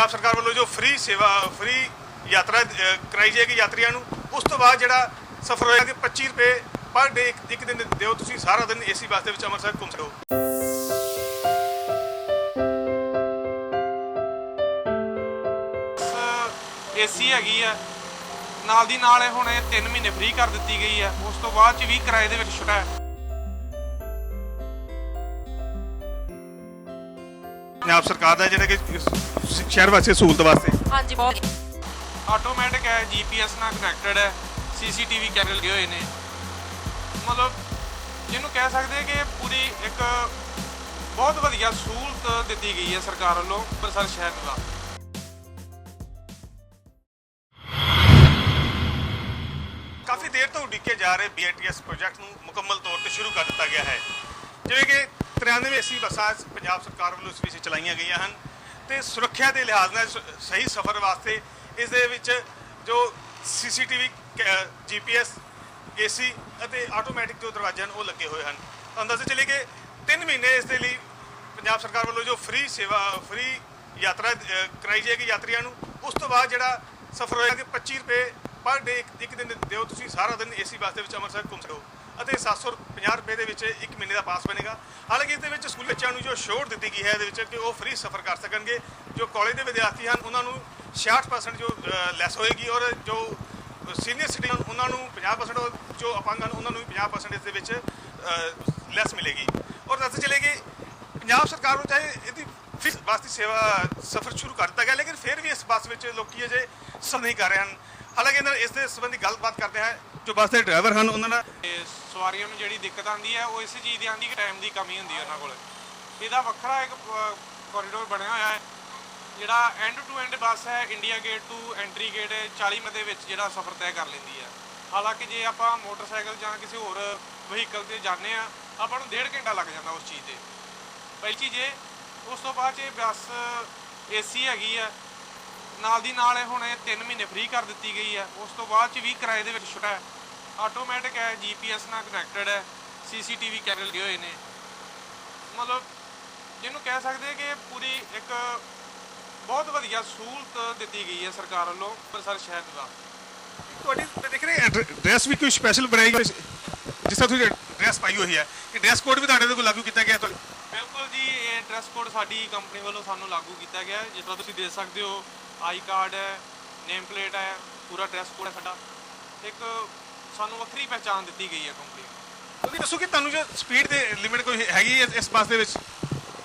ਪੰਜਾਬ ਸਰਕਾਰ ਵੱਲੋਂ ਜੋ ਫ੍ਰੀ ਸੇਵਾ, ਫ੍ਰੀ ਯਾਤਰਾ ਕਰਾਈ ਜਾਏਗੀ ਯਾਤਰੀਆਂ ਨੂੰ, ਉਸ ਤੋਂ ਬਾਅਦ ਜਿਹੜਾ ਸਫ਼ਰ ਹੋਏਗਾ ਕਿ 25 ਰੁਪਏ ਪਰ ਡੇ ਇੱਕ ਦਿਨ ਦਿਓ ਤੁਸੀਂ, ਸਾਰਾ ਦਿਨ ਏਸੀ ਬੱਸ ਦੇ ਵਿੱਚ ਅੰਮ੍ਰਿਤਸਰ ਘੁੰਮ ਸਕੋ ਏਸੀ ਹੈਗੀ ਆ। ਨਾਲ ਦੀ ਨਾਲ ਇਹ ਹੁਣ ਇਹ 3 ਮਹੀਨੇ ਫ੍ਰੀ ਕਰ ਦਿੱਤੀ ਗਈ ਆ। ਉਸ ਤੋਂ ਬਾਅਦ ਚ ਵੀ ਕਿਰਾਏ ਦੇ ਵਿੱਚ ਛੁਟਾ ਹੈ। ਪੰਜਾਬ ਸਰਕਾਰ ਦਾ ਜਿਹੜਾ ਕਿ ਸ- ਸ਼ਹਿਰ ਵਾਸੀ ਸਹੂਲਤ ਵਾਸਤੇ। ਹਾਂਜੀ ਬਹੁਤ। ਆਟੋਮੈਟਿਕ ਹੈ ਜੀਪੀਐਸ ਨਾਲ ਕਨੈਕਟਡ ਹੈ ਸੀਸੀਟੀਵੀ ਕੈਮਰੇ ਲੱਗੇ ਹੋਏ ਨੇ। ਮਤਲਬ ਜਿਹਨੂੰ ਕਹਿ ਸਕਦੇ ਹਾਂ ਕਿ ਪੂਰੀ ਇੱਕ ਬਹੁਤ ਵਧੀਆ ਸਹੂਲਤ ਦਿੱਤੀ ਗਈ ਹੈ ਸਰਕਾਰ ਵੱਲੋਂ ਅੰਮ੍ਰਿਤਸਰ ਸ਼ਹਿਰ ਦਾ ਕਾਫੀ ਦੇਰ ਤੋਂ ਉਡੀਕੇ ਜਾ ਰਹੇ BITS ਪ੍ਰੋਜੈਕਟ ਨੂੰ ਮੁਕੰਮਲ ਤੌਰ ਤੇ ਸ਼ੁਰੂ ਕਰ ਦਿੱਤਾ ਗਿਆ ਹੈ। ਜਿਵੇਂ ਕਿ 93 ਏਸੀ ਬੱਸਾਂ ਪੰਜਾਬ ਸਰਕਾਰ ਵੱਲੋਂ ਇਸ ਵਿੱਚ ਚਲਾਈਆਂ ਗਈਆਂ ਹਨ ਤੇ ਸੁਰੱਖਿਆ ਦੇ ਲਿਹਾਜ਼ ਨਾਲ ਸਹੀ ਸਫ਼ਰ ਵਾਸਤੇ ਇਸ ਦੇ ਵਿੱਚ ਜੋ CCTV GPS ਏਸੀ ਅਤੇ ਆਟੋਮੈਟਿਕ ਜੋ ਦਰਵਾਜ਼ੇ ਹਨ ਉਹ ਲੱਗੇ ਹੋਏ ਹਨ। ਤੁਹਾਨੂੰ ਦੱਸ ਚੱਲੇ ਕਿ 3 ਮਹੀਨੇ ਇਸ ਦੇ ਲਈ ਪੰਜਾਬ ਸਰਕਾਰ ਵੱਲੋਂ ਜੋ ਫ੍ਰੀ ਸੇਵਾ ਫ੍ਰੀ ਯਾਤਰਾ ਅ, ਕਰਾਈ ਜਾਏਗੀ ਯਾਤਰੀਆਂ ਨੂੰ ਉਸ ਤੋਂ ਬਾਅਦ ਜਿਹੜਾ ਸਫ਼ਰ ਹੋਏਗਾ ਕਿ 25 ਰੁਪਏ ਪਰ ਡੇ ਇੱਕ ਦਿਨ ਦਿਓ। ਤੁਸੀਂ ਸਾਰਾ ਦਿਨ ਏਸੀ ਬੱਸ ਦੇ ਵਿੱਚ ਅੰਮ੍ਰਿਤਸਰ ਘੁੰਮ ਸਕੋ ਅਤੇ 750 ਰੁਪਏ ਦੇ ਵਿੱਚ ਇੱਕ ਮਹੀਨੇ ਦਾ ਪਾਸ ਬਣੇਗਾ। ਹਾਲਾਂਕਿ ਇਸ ਦੇ ਵਿੱਚ ਸਕੂਲ ਬੱਚਿਆਂ ਨੂੰ ਜੋ ਛੋਟ ਦਿੱਤੀ ਗਈ ਹੈ, ਇਹਦੇ ਵਿੱਚ ਕਿ ਉਹ ਫ੍ਰੀ ਸਫ਼ਰ ਕਰ ਸਕਣਗੇ। ਜੋ ਕਾਲਜ ਦੇ ਵਿਦਿਆਰਥੀ ਹਨ, ਉਹਨਾਂ ਨੂੰ 66% ਜੋ ਲੈਸ ਹੋਏਗੀ ਔਰ ਜੋ ਸੀਨੀਅਰ ਸਿਟੀਜ਼ਨ ਉਹਨਾਂ ਨੂੰ 50% ਜੋ ਅਪੰਗ ਹਨ, ਉਹਨਾਂ ਨੂੰ ਵੀ 50% ਇਸ ਦੇ ਵਿੱਚ ਲੈਸ ਮਿਲੇਗੀ। ਔਰ ਦੱਸ ਚਲੇ ਕਿ ਪੰਜਾਬ ਸਰਕਾਰ ਨੂੰ ਚਾਹੇ ਇਹਦੀ ਫਿਕਸ ਬੱਸ ਦੀ ਸੇਵਾ, ਸਫ਼ਰ ਸ਼ੁਰੂ ਕਰ ਦਿੱਤਾ ਗਿਆ, ਲੇਕਿਨ ਫਿਰ ਵੀ ਇਸ ਬੱਸ ਵਿੱਚ ਲੋਕੀ ਅਜੇ ਸਫ਼ਰ ਨਹੀਂ ਕਰ ਰਹੇ ਹਨ। ਹਾਲਾਂਕਿ ਇਹਨਾਂ ਇਸ ਦੇ ਸੰਬੰਧੀ ਗੱਲਬਾਤ ਕਰਦੇ ਹਾਂ। ਜੋ ਬੱਸ ਦੇ ਡਰਾਈਵਰ ਹਨ ਉਹਨਾਂ ਦਾ ਤੇ ਸਵਾਰੀਆਂ ਨੂੰ ਜਿਹੜੀ ਦਿੱਕਤ ਆਉਂਦੀ ਹੈ, ਉਹ ਇਸ ਚੀਜ਼ ਦੀ ਆਉਂਦੀ ਕਿ ਟਾਈਮ ਦੀ ਕਮੀ ਹੁੰਦੀ ਹੈ ਉਹਨਾਂ ਕੋਲ। ਇਹਦਾ ਵੱਖਰਾ ਇੱਕ ਕੋਰੀਡੋਰ ਬਣਿਆ ਹੋਇਆ ਹੈ, ਜਿਹੜਾ ਐਂਡ ਟੂ ਐਂਡ ਬੱਸ ਹੈ India gate to entry gate 40 ਮਤੇ ਵਿੱਚ ਜਿਹੜਾ ਸਫ਼ਰ ਤੈਅ ਕਰ ਲੈਂਦੀ ਹੈ। ਹਾਲਾਂਕਿ ਜੇ ਆਪਾਂ ਮੋਟਰਸਾਈਕਲ ਜਾਂ ਕਿਸੇ ਹੋਰ ਵਹੀਕਲ ਤੇ ਜਾਂਦੇ ਆ ਆਪਾਂ ਨੂੰ ਡੇਢ ਘੰਟਾ ਲੱਗ ਜਾਂਦਾ ਉਸ ਚੀਜ਼ ਤੇ। ਪਹਿਲੀ ਜੇ ਉਸ ਤੋਂ ਬਾਅਦ 'ਚ ਇਹ ਬੱਸ, ਏਸੀ ਹੈਗੀ ਆ ਨਾਲ ਦੀ ਨਾਲ ਇਹ ਹੁਣ ਇਹ 3 ਮਹੀਨੇ ਫ੍ਰੀ ਕਰ ਦਿੱਤੀ ਗਈ ਹੈ। ਉਸ ਤੋਂ ਬਾਅਦ ਚ ਵੀ ਕਿਰਾਏ ਦੇ ਵਿੱਚ ਛੁੱਟਾ ਹੈ। ਆਟੋਮੈਟਿਕ ਹੈ ਜੀਪੀਐਸ ਨਾਲ ਕਨੈਕਟਡ ਹੈ ਸੀਸੀਟੀਵੀ ਕੈਮਰੇ ਲੱਗੇ ਹੋਏ ਨੇ। ਮਤਲਬ ਜਿਹਨੂੰ ਕਹਿ ਸਕਦੇ ਕਿ ਇਹ ਪੂਰੀ ਇੱਕ ਬਹੁਤ ਵਧੀਆ ਸਹੂਲਤ ਦਿੱਤੀ ਗਈ ਹੈ ਸਰਕਾਰ ਵੱਲੋਂ ਅੰਮ੍ਰਿਤਸਰ ਸ਼ਹਿਰ ਦਾ ਤੁਹਾਡੀ ਮੈਂ ਦੇਖ ਰਹੇ ਡਰੈਸ ਵੀ ਕੋਈ ਸਪੈਸ਼ਲ ਬਣਾਈ ਗਈ ਜਿਸ ਤਰ੍ਹਾਂ ਤੁਸੀਂ ਡਰੈਸ ਪਾਈ ਹੋਈ ਹੈ ਕਿ ਡਰੈਸ ਕੋਡ ਵੀ ਤੁਹਾਡੇ ਕੋਈ ਲਾਗੂ ਕੀਤਾ ਗਿਆ ਤੁਹਾਡੇ? ਬਿਲਕੁਲ ਜੀ ਇਹ ਡਰੈਸ ਕੋਡ ਸਾਡੀ ਕੰਪਨੀ ਵੱਲੋਂ ਸਾਨੂੰ ਲਾਗੂ ਕੀਤਾ ਗਿਆ ਜਿਸ ਤਰ੍ਹਾਂ ਤੁਸੀਂ ਦੇਖ ਸਕਦੇ ਹੋ ਆਈ ਕਾਰਡ ਹੈ ਨੇਮ ਪਲੇਟ ਹੈ ਪੂਰਾ ਡਰੈਸ ਕੋਡ ਹੈ ਸਾਡਾ। ਇੱਕ ਸਾਨੂੰ ਵੱਖਰੀ ਪਹਿਚਾਣ ਦਿੱਤੀ ਗਈ ਹੈ ਕੰਪਨੀ ਤੁਸੀਂ ਦੱਸੋ ਕਿ ਤੁਹਾਨੂੰ ਜੋ ਸਪੀਡ ਦੇ ਲਿਮਿਟ ਕੋਈ ਹੈਗੀ ਹੈ ਇਸ ਬੱਸ ਦੇ ਵਿੱਚ?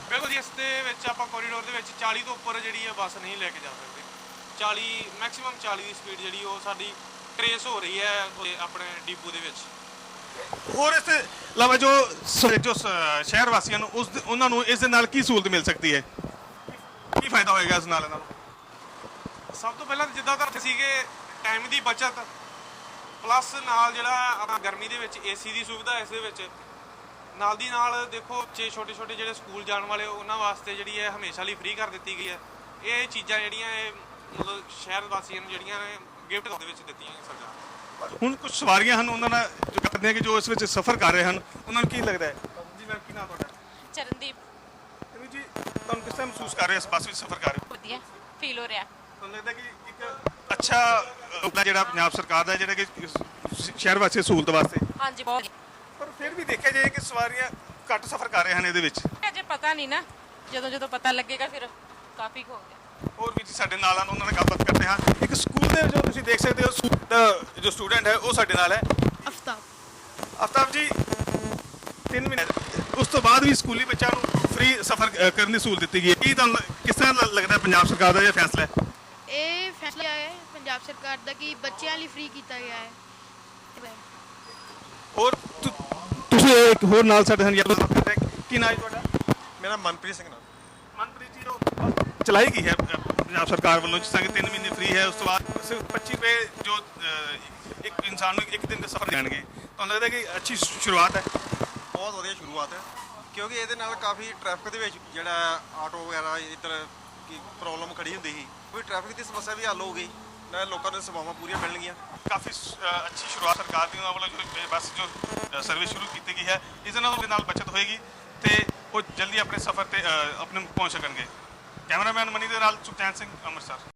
ਬਿਲਕੁਲ ਜੀ ਇਸ ਦੇ ਵਿੱਚ ਆਪਾਂ ਕੋਰੀਡੋਰ ਦੇ ਵਿੱਚ 40 ਤੋਂ ਉੱਪਰ ਜਿਹੜੀ ਹੈ ਬੱਸ ਨਹੀਂ ਲੈ ਕੇ ਜਾ ਸਕਦੇ। 40 ਮੈਕਸਿਮਮ 40 ਦੀ ਸਪੀਡ ਜਿਹੜੀ ਉਹ ਸਾਡੀ ਟਰੇਸ ਹੋ ਰਹੀ ਹੈ ਆਪਣੇ ਡਿਪੂ ਦੇ ਵਿੱਚ। ਹੋਰ ਇਸ ਤੋਂ ਇਲਾਵਾ ਜੋ ਜੋ ਸ਼ਹਿਰ ਵਾਸੀਆਂ ਨੂੰ ਉਸ ਉਹਨਾਂ ਨੂੰ ਇਸ ਦੇ ਨਾਲ ਕੀ ਸਹੂਲਤ ਮਿਲ ਸਕਦੀ ਹੈ? ਕੀ ਫਾਇਦਾ ਹੋਏਗਾ ਇਸ ਨਾਲ ਇਹਨਾਂ ਨੂੰ? ਸਭ ਤੋਂ ਪਹਿਲਾਂ ਤਾਂ ਜਿੱਦਾਂ ਤਾਂ ਸੀਗੇ ਟਾਈਮ ਦੀ ਬਚਤ ਪਲੱਸ ਨਾਲ ਜਿਹੜਾ ਆਪਣਾ ਗਰਮੀ ਦੇ ਵਿੱਚ ਏਸੀ ਦੀ ਸੁਵਿਧਾ ਇਸ ਦੇ ਵਿੱਚ ਨਾਲ ਦੀ ਨਾਲ ਦੇਖੋ ਬੱਚੇ ਛੋਟੇ ਛੋਟੇ ਜਿਹੜੇ ਸਕੂਲ ਜਾਣ ਵਾਲੇ ਉਹਨਾਂ ਵਾਸਤੇ ਜਿਹੜੀ ਹੈ ਹਮੇਸ਼ਾ ਲਈ ਫ੍ਰੀ ਕਰ ਦਿੱਤੀ ਗਈ ਹੈ। ਇਹ ਚੀਜ਼ਾਂ ਜਿਹੜੀਆਂ ਇਹ ਮਤਲਬ ਸ਼ਹਿਰ ਵਾਸੀਆਂ ਨੂੰ ਜਿਹੜੀਆਂ ਨੇ ਗਿਫਟ ਦੇ ਵਿੱਚ ਦਿੱਤੀਆਂ ਸਰਕਾਰ ਹੁਣ ਕੁਝ ਸਵਾਰੀਆਂ ਹਨ ਉਹਨਾਂ ਨਾਲ ਜੋ ਕਰਦੇ ਆ ਕਿ ਜੋ ਇਸ ਵਿੱਚ ਸਫ਼ਰ ਕਰ ਰਹੇ ਹਨ ਉਹਨਾਂ ਨੂੰ ਕੀ ਲੱਗਦਾ ਹੈ? ਜੀ ਮੈਮ ਕੀ ਨਾਮ ਤੁਹਾਡਾ? ਚਰਨਦੀਪ। ਜੀ ਤੁਹਾਨੂੰ ਕਿਸ ਤਰ੍ਹਾਂ ਮਹਿਸੂਸ ਕਰ ਰਹੇ ਹੋ ਇਸ ਬੱਸ ਵਿੱਚ ਸਫ਼ਰ ਕਰ ਰਹੇ ਹੋ? ਵਧੀਆ ਫੀਲ ਹੋ ਰਿਹਾ। ਤੁਹਾਨੂੰ ਲੱਗਦਾ ਕਿ ਇੱਕ ਅੱਛਾ ਉਪਲਾ ਜਿਹੜਾ ਪੰਜਾਬ ਸਰਕਾਰ ਦਾ ਜਿਹੜਾ ਕਿ ਸ- ਸ਼ਹਿਰ ਵਾਸਤੇ ਸਹੂਲਤ ਵਾਸਤੇ? ਹਾਂਜੀ ਬਹੁਤ ਪਰ ਫਿਰ ਵੀ ਦੇਖਿਆ ਜਾਏ ਕਿ ਸਵਾਰੀਆਂ ਘੱਟ ਸਫ਼ਰ ਕਰ ਰਹੇ ਹਨ ਇਹਦੇ ਵਿੱਚ। ਅਜੇ ਪਤਾ ਨਹੀਂ ਨਾ। ਜਦੋਂ ਜਦੋਂ ਪਤਾ ਲੱਗੇਗਾ ਫਿਰ ਕਾਫੀ ਹੋ ਗਿਆ। ਹੋਰ ਵੀ ਜੀ ਸਾਡੇ ਨਾਲ ਹਨ ਉਹਨਾਂ ਨਾਲ ਗੱਲਬਾਤ ਕਰਦੇ ਹਾਂ। ਇੱਕ ਸਕੂਲ ਦੇ ਜੋ ਤੁਸੀਂ ਦੇਖ ਸਕਦੇ ਹੋ ਸਕੂਲ ਦਾ ਜੋ ਸਟੂਡੈਂਟ ਹੈ ਉਹ ਸਾਡੇ ਨਾਲ ਹੈ। ਅਫਤਾਬ। ਅਫਤਾਬ ਜੀ 3 ਮਹੀਨੇ ਉਸ ਤੋਂ ਬਾਅਦ ਵੀ ਸਕੂਲੀ ਬੱਚਿਆਂ ਨੂੰ ਫ੍ਰੀ ਸਫ਼ਰ ਅ, ਕਰਨ ਦੀ ਸਹੂਲਤ ਦਿੱਤੀ ਗਈ ਹੈ। ਕੀ ਤੁਹਾਨੂੰ ਕਿਸ ਤਰ੍ਹਾਂ ਲ- ਲੱਗਦਾ ਹੈ ਪੰਜਾਬ ਸਰਕਾਰ ਦਾ ਇਹ ਫੈਸਲਾ ਹੈ ਇਹ ਫੈਸਲਾ ਹੈ? ਪੰਜਾਬ ਸਰਕਾਰ ਦਾ ਕਿ ਬੱਚਿਆਂ ਲਈ ਫ੍ਰੀ ਕੀਤਾ ਗਿਆ ਹੈ। ਹੋਰ ਤੁ- ਤੁਸੀਂ ਇੱਕ ਹੋਰ ਨਾਲ ਸਾਡੇ ਨਾਲ ਗੱਲਬਾਤ ਕਰ ਰਹੇ ਹੋ। ਕੀ ਨਾਮ ਹੈ ਤੁਹਾਡਾ? ਮੇਰਾ ਮਨਪ੍ਰੀਤ ਸਿੰਘ ਨਾਮ ਮਨਪ੍ਰੀਤ ਜੀ ਉਹ ਚਲਾਈ ਗਈ ਹੈ ਅ, ਪੰਜਾਬ ਸਰਕਾਰ ਵੱਲੋਂ ਜਿਸ ਤਰ੍ਹਾਂ ਕਿ 3 ਮਹੀਨੇ ਫ੍ਰੀ ਹੈ ਉਸ ਤੋਂ ਬਾਅਦ ਸਿਰਫ 25 ਰੁਪਏ ਜੋ ਅ, ਇੱਕ ਇਨਸਾਨ ਨੂੰ ਇੱਕ ਦਿਨ ਦੇ ਸਫ਼ਰ ਦੇਣਗੇ। ਤੁਹਾਨੂੰ ਲੱਗਦਾ ਕਿ ਅੱਛੀ ਸ਼ੁ- ਸ਼ੁਰੂਆਤ ਹੈ? ਬਹੁਤ ਵਧੀਆ ਸ਼ੁਰੂਆਤ ਹੈ ਕਿਉਂਕਿ ਇਹਦੇ ਨਾਲ ਕਾਫੀ ਟ੍ਰੈਫਿਕ ਦੇ ਵਿੱਚ ਜਿਹੜਾ ਆਟੋ ਵਗੈਰਾ ਇੱਧਰ ਕੀ ਪ੍ਰੋਬਲਮ ਖੜੀ ਹੁੰਦੀ ਸੀ ਕੋਈ ਟ੍ਰੈਫਿਕ ਦੀ ਸਮੱਸਿਆ ਵੀ ਹੱਲ ਹੋ ਗਈ ਨਾਲ ਲੋਕਾਂ ਨੂੰ ਸੇਵਾਵਾਂ ਪੂਰੀਆਂ ਮਿਲਣਗੀਆਂ। ਕਾਫੀ ਅੱਛੀ ਸ਼ੁਰੂਆਤ ਸਰਕਾਰ ਦੀ ਉਹਨਾਂ ਵੱਲੋਂ ਜੋ, ਇਹ ਬੱਸ ਜੋ ਸਰਵਿਸ ਸ਼ੁਰੂ ਕੀਤੀ ਗਈ ਹੈ, ਇਸ ਦੇ ਨਾਲ ਉਹਦੇ ਨਾਲ ਬਚਤ ਹੋਏਗੀ ਤੇ ਉਹ ਜਲਦੀ ਆਪਣੇ ਸਫ਼ਰ ਤੇ ਆਪਣੇ ਪਹੁੰਚ ਸਕਣਗੇ। ਕੈਮਰਾਮੈਨ ਮਨੀ ਦੇ ਨਾਲ ਸੁਖਚੈਨ ਸਿੰਘ, ਅੰਮ੍ਰਿਤਸਰ।